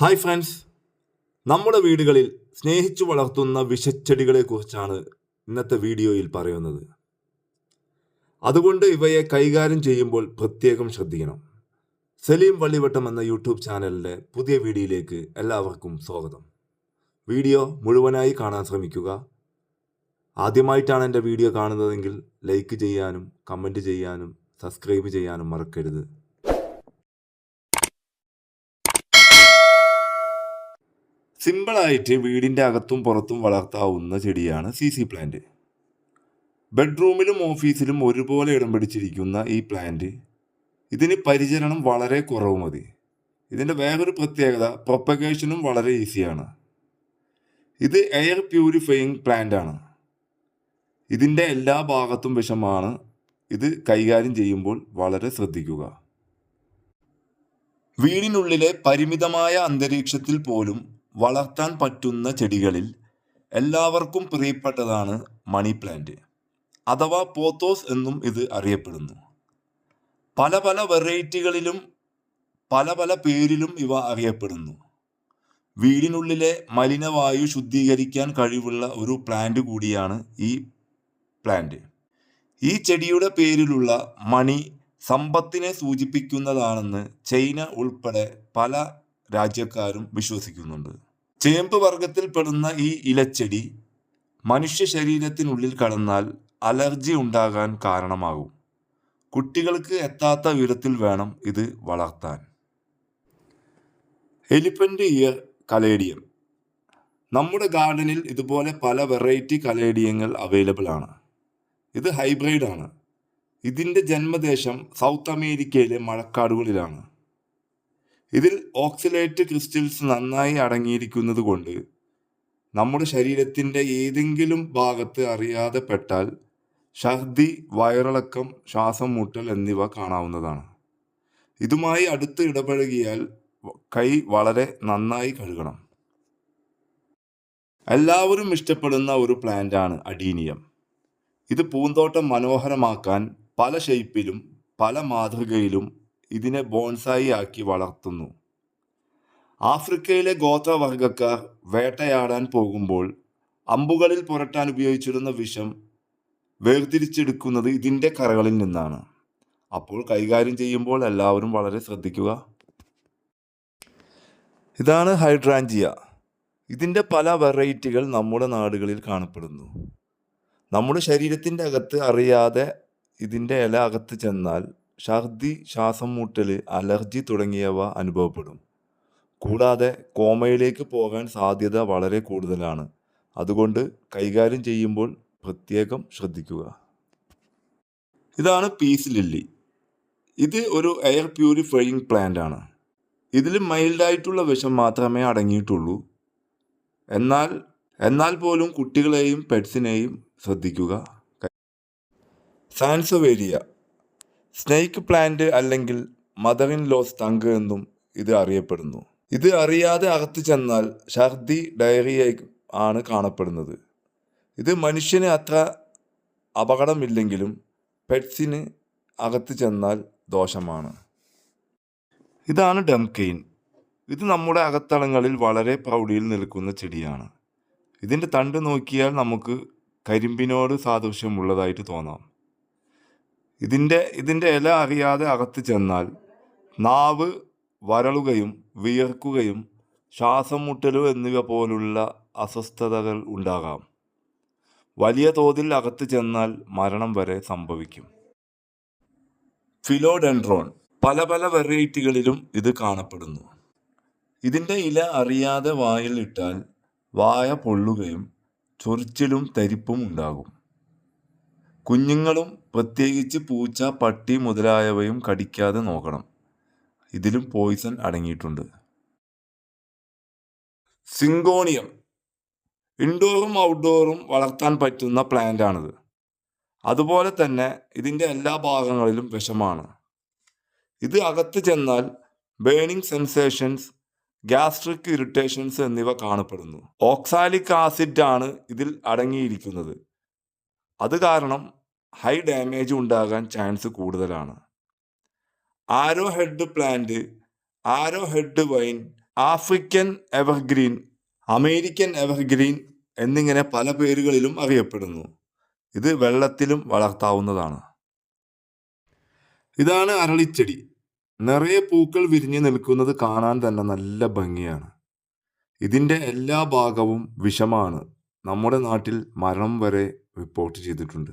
Hi friends നമ്മുടെ വീടുകളിൽ സ്നേഹിച്ചു വളർത്തുന്ന വിഷച്ചെടികളെക്കുറിച്ചാണ് ഇന്നത്തെ വീഡിയോയിൽ പറയുന്നത്. അതുകൊണ്ട് ഇവയെ കൈകാര്യം ചെയ്യുമ്പോൾ പ്രത്യേകം ശ്രദ്ധിക്കണം. സലീം വള്ളിവട്ടം എന്ന യൂട്യൂബ് ചാനലിന്റെ പുതിയ വീഡിയോയിലേക്ക് എല്ലാവർക്കും സ്വാഗതം. വീഡിയോ മുഴുവനായി കാണാൻ ശ്രമിക്കുക. ആദ്യമായിട്ടാണ് എന്റെ വീഡിയോ കാണുന്നതെങ്കിൽ ലൈക്ക് ചെയ്യാനും കമന്റ് ചെയ്യാനും സബ്സ്ക്രൈബ് ചെയ്യാനും മറക്കരുത്. സിമ്പിളായിട്ട് വീടിന്റെ അകത്തും പുറത്തും വളർത്താവുന്ന ചെടിയാണ് സി സി പ്ലാന്റ് ബെഡ്റൂമിലും ഓഫീസിലും ഒരുപോലെ ഇടം പിടിച്ചിരിക്കുന്ന ഈ പ്ലാന്റ് ഇതിന് പരിചരണം വളരെ കുറവ് മതി. ഇതിന്റെ വേറൊരു പ്രത്യേകത പ്രൊപ്പഗേഷനും വളരെ ഈസിയാണ് ഇത് എയർ പ്യൂരിഫയിങ് പ്ലാന്റ് ആണ്. ഇതിന്റെ എല്ലാ ഭാഗത്തും വിഷമാണ്. ഇത് കൈകാര്യം ചെയ്യുമ്പോൾ വളരെ ശ്രദ്ധിക്കുക. വീടിനുള്ളിലെ പരിമിതമായ അന്തരീക്ഷത്തിൽ പോലും വളർത്താൻ പറ്റുന്ന ചെടികളിൽ എല്ലാവർക്കും പ്രിയപ്പെട്ടതാണ് മണി പ്ലാന്റ് അഥവാ പോത്തോസ് എന്നും ഇത് അറിയപ്പെടുന്നു. പല പല വെറൈറ്റികളിലും പല പല പേരിലും ഇവ അറിയപ്പെടുന്നു. വീടിനുള്ളിലെ മലിനവായു ശുദ്ധീകരിക്കാൻ കഴിവുള്ള ഒരു പ്ലാന്റ് കൂടിയാണ് ഈ പ്ലാന്റ്. ഈ ചെടിയുടെ പേരിലുള്ള മണി സമ്പത്തിനെ സൂചിപ്പിക്കുന്നതാണെന്ന് ചൈന ഉൾപ്പെടെ പല രാജ്യക്കാരും വിശ്വസിക്കുന്നുണ്ട്. ചേമ്പ് വർഗത്തിൽപ്പെടുന്ന ഈ ഇലച്ചെടി മനുഷ്യ ശരീരത്തിനുള്ളിൽ കടന്നാൽ അലർജി ഉണ്ടാകാൻ കാരണമാകും. കുട്ടികൾക്ക് എത്താത്ത വിധത്തിൽ വേണം ഇത് വളർത്താൻ. Elephant ear caladium. നമ്മുടെ ഗാർഡനിൽ ഇതുപോലെ പല വെറൈറ്റി കലേഡിയങ്ങൾ അവൈലബിൾ ആണ്. ഇത് ഹൈബ്രിഡ് ആണ് ഇതിന്റെ ജന്മദേശം സൗത്ത് അമേരിക്കയിലെ മഴക്കാടുകളിലാണ്. ഇതിൽ ഓക്സിലേറ്റ് ക്രിസ്റ്റൽസ് നന്നായി അടങ്ങിയിരിക്കുന്നത് കൊണ്ട് നമ്മുടെ ശരീരത്തിന്റെ ഏതെങ്കിലും ഭാഗത്ത് അറിയാതെ പെട്ടാൽ ഛർദി വയറിളക്കം ശ്വാസം മുട്ടൽ എന്നിവ കാണാവുന്നതാണ്. ഇതുമായി അടുത്ത് ഇടപഴകിയാൽ കൈ വളരെ നന്നായി കഴുകണം. എല്ലാവരും ഇഷ്ടപ്പെടുന്ന ഒരു പ്ലാന്റാണ് അഡീനിയം. ഇത് പൂന്തോട്ടം മനോഹരമാക്കാൻ പല ഷേപ്പിലും പല മാതൃകയിലും ഇതിനെ ബോൺസായി ആക്കി വളർത്തുന്നു. ആഫ്രിക്കയിലെ ഗോത്രവർഗക്കാർ വേട്ടയാടാൻ പോകുമ്പോൾ അമ്പുകളിൽ പുരട്ടാൻ ഉപയോഗിച്ചിരുന്ന വിഷം വേർതിരിച്ചെടുക്കുന്നത് ഇതിന്റെ കറകളിൽ നിന്നാണ്. അപ്പോൾ കൈകാര്യം ചെയ്യുമ്പോൾ എല്ലാവരും വളരെ ശ്രദ്ധിക്കുക. ഇതാണ് ഹൈഡ്രാഞ്ചിയ. ഇതിന്റെ പല വെറൈറ്റികൾ നമ്മുടെ നാടുകളിൽ കാണപ്പെടുന്നു. നമ്മുടെ ശരീരത്തിന്റെ അകത്ത് അറിയാതെ ഇതിന്റെ ഇല അകത്ത് ചെന്നാൽ ഛർദി ശ്വാസം മുട്ടൽ അലർജി തുടങ്ങിയവ അനുഭവപ്പെടും. കൂടാതെ കോമയിലേക്ക് പോകാൻ സാധ്യത വളരെ കൂടുതലാണ്. അതുകൊണ്ട് കൈകാര്യം ചെയ്യുമ്പോൾ പ്രത്യേകം ശ്രദ്ധിക്കുക. ഇതാണ് പീസ് ലില്ലി. ഇത് ഒരു എയർ പ്യൂരിഫയിങ് പ്ലാന്റ് ആണ്. ഇതിൽ മൈൽഡായിട്ടുള്ള വിഷം മാത്രമേ അടങ്ങിയിട്ടുള്ളൂ. എന്നാൽ എന്നാൽ പോലും കുട്ടികളെയും പെറ്റ്സിനെയും ശ്രദ്ധിക്കുക. സാൻസോവേരിയ. സ്നേക്ക് പ്ലാന്റ് അല്ലെങ്കിൽ മദർ ഇൻ ലോസ് തങ്ക് എന്നും ഇത് അറിയപ്പെടുന്നു. ഇത് അറിയാതെ അകത്ത് ചെന്നാൽ ഛർദി ഡയറിയ ആണ് കാണപ്പെടുന്നത്. ഇത് മനുഷ്യന് അത്ര അപകടമില്ലെങ്കിലും പെറ്റ്സിന് അകത്ത് ചെന്നാൽ ദോഷമാണ്. ഇതാണ് ഡംകെയിൻ ഇത് നമ്മുടെ അകത്തളങ്ങളിൽ വളരെ പ്രൗഢിയിൽ നിൽക്കുന്ന ചെടിയാണ്. ഇതിന്റെ തണ്ട് നോക്കിയാൽ നമുക്ക് കരിമ്പിനോട് സാദൃശ്യമുള്ളതായിട്ട് തോന്നാം. ഇതിന്റെ ഇതിന്റെ ഇല അറിയാതെ അകത്ത് ചെന്നാൽ നാവ് വരളുകയും വിയർക്കുകയും ശ്വാസം മുട്ടലും എന്നിവ പോലുള്ള അസ്വസ്ഥതകൾ ഉണ്ടാകാം. വലിയ തോതിൽ അകത്ത് ചെന്നാൽ മരണം വരെ സംഭവിക്കും. ഫിലോഡെൻഡ്രോൺ. പല പല വെറൈറ്റികളിലും ഇത് കാണപ്പെടുന്നു. ഇതിന്റെ ഇല അറിയാതെ വായിൽ ഇട്ടാൽ വായ പൊള്ളുകയും ചൊറിച്ചിലും തരിപ്പും ഉണ്ടാകും. കുഞ്ഞുങ്ങളും പ്രത്യേകിച്ച് പൂച്ച പട്ടി മുതലായവയും കടിക്കാതെ നോക്കണം. ഇതിലും പോയിസൺ അടങ്ങിയിട്ടുണ്ട്. സിങ്കോണിയം ഇൻഡോറും ഔട്ട്ഡോറും വളർത്താൻ പറ്റുന്ന പ്ലാന്റ് ആണിത്. അതുപോലെ തന്നെ ഇതിന്റെ എല്ലാ ഭാഗങ്ങളിലും വിഷമാണ്. ഇത് അകത്ത് ചെന്നാൽ ബേണിംഗ് സെൻസേഷൻസ് ഗ്യാസ്ട്രിക് ഇറിറ്റേഷൻസ് എന്നിവ കാണപ്പെടുന്നു. ഓക്സാലിക് ആസിഡ് ആണ് ഇതിൽ അടങ്ങിയിരിക്കുന്നത്. അത് കാരണം ഹൈ ഡാമേജ് ഉണ്ടാകാൻ ചാൻസ് കൂടുതലാണ്. Arrowhead plant arrowhead vine African evergreen American evergreen എന്നിങ്ങനെ പല പേരുകളിലും അറിയപ്പെടുന്നു. ഇത് വെള്ളത്തിലും വളർത്താവുന്നതാണ്. ഇതാണ് അരളിച്ചെടി. നിറയെ പൂക്കൾ വിരിഞ്ഞു നിൽക്കുന്നത് കാണാൻ തന്നെ നല്ല ഭംഗിയാണ്. ഇതിന്റെ എല്ലാ ഭാഗവും വിഷമാണ്. നമ്മുടെ നാട്ടിൽ മരണം വരെ റിപ്പോർട്ട് ചെയ്തിട്ടുണ്ട്.